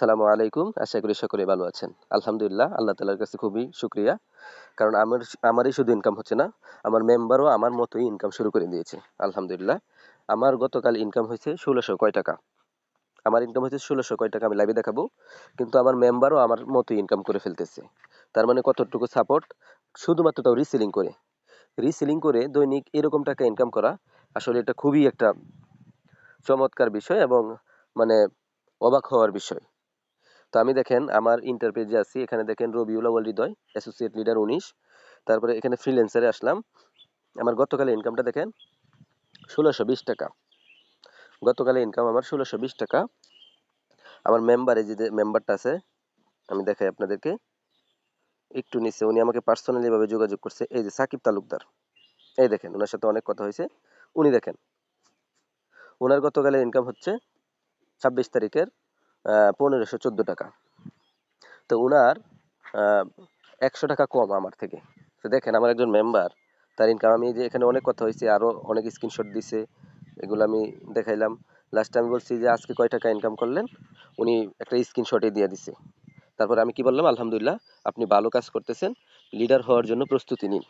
আসসালামু আলাইকুম। আশা করি সকলে ভালো আছেন। আলহামদুলিল্লাহ, আল্লাহ তালার কাছে খুবই শুক্রিয়া। কারণ আমার, আমারই শুধু ইনকাম হচ্ছে না, আমার মেম্বারও আমার মতোই ইনকাম শুরু করে দিয়েছে। আলহামদুলিল্লাহ, আমার গতকাল ইনকাম হয়েছে ষোলোশো কয় টাকা। আমার ইনকাম হয়েছে ষোলোশো কয় টাকা, আমি লাইভে দেখাবো। কিন্তু আমার মেম্বারও আমার মতোই ইনকাম করে ফেলতেছে। তার মানে কতটুকু সাপোর্ট শুধুমাত্র তাও রিসেলিং করে। রিসেলিং করে দৈনিক এরকম টাকা ইনকাম করা আসলে এটা খুবই একটা চমৎকার বিষয় এবং মানে অবাক হওয়ার বিষয়। তো আমি দেখেন আমার ইন্টার পেজে আছি, এখানে দেখেন রবিউল আউয়াল হৃদয় অ্যাসোসিয়েট লিডার উনিশ, তারপরে এখানে ফ্রিল্যান্সারে আসলাম। আমার গতকালের ইনকামটা দেখেন ষোলোশো বিশ টাকা। গতকালের ইনকাম আমার ষোলোশো বিশ টাকা। আমার মেম্বারে যে মেম্বারটা আছে, আমি দেখাই আপনাদেরকে। একটু নিচে, উনি আমাকে পার্সোনালি ভাবে যোগাযোগ করছে। এই যে সাকিব তালুকদার, এই দেখেন ওনার সাথে অনেক কথা হয়েছে। উনি দেখেন ওনার গতকালের ইনকাম হচ্ছে ছাব্বিশ তারিখের পনেরোশো চোদ্দ টাকা। তো উনার একশো টাকা কম আমার থেকে। তো দেখেন, আমার একজন মেম্বার তার ইনকাম আমি যে এখানে অনেক কথা হয়েছে আরও অনেক স্ক্রিনশট দিছে, এগুলো আমি দেখাইলাম। লাস্টে আমি বলছি যে, আজকে কয় টাকা ইনকাম করলেন? উনি একটা স্ক্রিনশটে দিয়ে দিছে। তারপর আমি কি বললাম? আলহামদুলিল্লাহ, আপনি ভালো কাজ করতেছেন লিডার হওয়ার জন্য প্রস্তুতি নিন।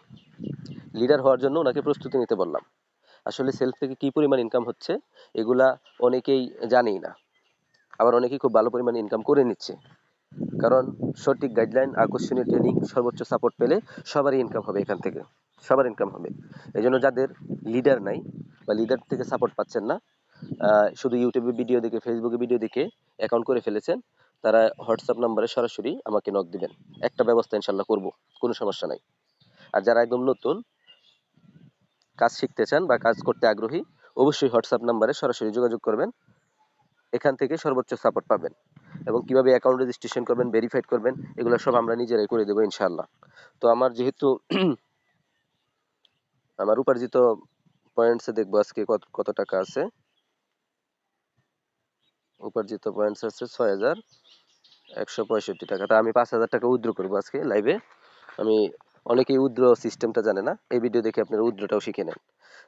লিডার হওয়ার জন্য ওনাকে প্রস্তুতি নিতে বললাম। আসলে সেলফ থেকে কি পরিমাণ ইনকাম হচ্ছে, এগুলা অনেকেই জানেই না। আবার অনেকেই খুব ভালো পরিমাণে ইনকাম করে নিচ্ছে। কারণ সঠিক গাইডলাইন আকর্ষণীয় ট্রেনিং সর্বোচ্চ সাপোর্ট পেলে সবারই ইনকাম হবে এখান থেকে। সবার ইনকাম হবে। এই জন্য যাদের লিডার নাই বা লিডার থেকে সাপোর্ট পাচ্ছেন না শুধু ইউটিউবে ভিডিও দেখে ফেসবুকে ভিডিও দেখে অ্যাকাউন্ট করে ফেলেছেন, তারা হোয়াটসঅ্যাপ নাম্বারে সরাসরি আমাকে নক দিবেন। একটা ব্যবস্থা ইনশাল্লাহ করব, কোনো সমস্যা নাই। আর যারা একদম নতুন, কাজ শিখতে চান বা কাজ করতে আগ্রহী, অবশ্যই হোয়াটসঅ্যাপ নাম্বারে সরাসরি যোগাযোগ করবেন। এখান থেকে সর্বোচ্চ সাপোর্ট পাবেন এবং কীভাবে অ্যাকাউন্ট রেজিস্ট্রেশন করবেন ভেরিফাইড করবেন, এগুলো সব আমরা নিজেরাই করে দেবো ইনশাল্লাহ তো আমার যেহেতু আমার উপার্জিত পয়েন্টসে দেখব আজকে কত কত টাকা আছে। উপার্জিত পয়েন্টস আছে ছয় হাজার একশো পঁয়ষট্টি টাকা। তা আমি পাঁচ হাজার টাকা উইথড্র করব আজকে লাইভে আমি অনেকেই উইথড্র সিস্টেমটা জানে না, এই ভিডিও দেখে আপনারা উইথড্রটাও শিখে নেন।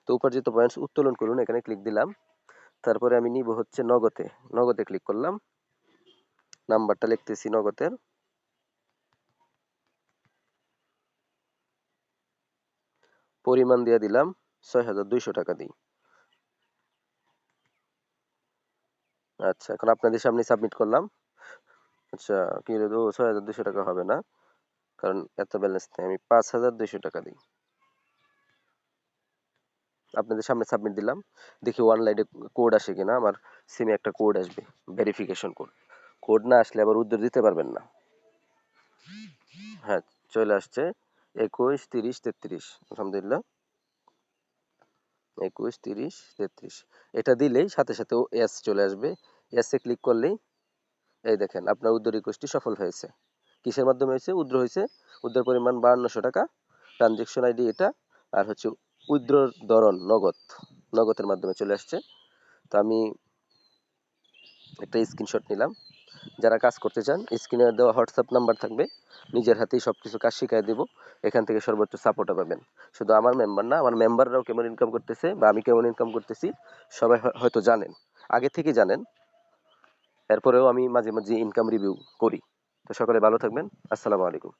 তো উপার্জিত পয়েন্টস উত্তোলন করুন, এখানে ক্লিক দিলাম। তারপরে আমি নিব হচ্ছে নগদে। নগদে ক্লিক করলাম। নাম্বারটা লিখতেছি নগদের। পরিমাণ দিয়ে দিলাম ছয় হাজার দুইশো টাকা দিই। আচ্ছা এখন আপনাদের সামনে সাবমিট করলাম। আচ্ছা কি ছয় হাজার দুইশো টাকা হবে না। কারণ এত ব্যালেন্স নেই। আমি পাঁচ হাজার দুইশো টাকা দিই। আপনাদের সামনে সাবমিট দিলাম। দেখি অনলাইনে কোড আসে কিনা, আমার সিমে একটা কোড আসবে ভেরিফিকেশন কোড কোড না আসলে আবার উত্তর দিতে পারবেন না। হ্যাঁ চলে আসছে একুশ, তিরিশ, তেত্রিশ। আলহামদুলিল্লাহ। একুশ, তিরিশ, তেত্রিশ। এটা দিলেই সাথে সাথে ও এস চলে আসবে। এসে ক্লিক করলেই এই দেখেন, আপনার উদ্র রিকোয়েস্টটি সফল হয়েছে। কিসের মাধ্যমে হয়েছে? উদ্র হয়েছে উদ্র পরিমাণ বাহান্নশো টাকা। ট্রানজেকশন আইডি এটা, আর হচ্ছে উইথড্রর ধরন, নগদ, নগদের মাধ্যমে চলে আসছে। তো আমি একটা স্ক্রিনশট নিলাম। যারা কাজ করতে চান স্ক্রিনে দেওয়া হোয়াটসঅ্যাপ নাম্বার থাকবে। নিজের হাতেই সব কিছু কাজ শিখাই দেবো। এখান থেকে সর্বোচ্চ সাপোর্টও পাবেন। শুধু আমার মেম্বার না, আমার মেম্বাররাও কেমন ইনকাম করতেছে বা আমি কেমন ইনকাম করতেছি, সবাই হয়তো জানেন। আগে থেকে জানেন। এরপরেও আমি মাঝে মাঝে ইনকাম রিভিউ করি। তো সকলে ভালো থাকবেন। আসসালামু আলাইকুম।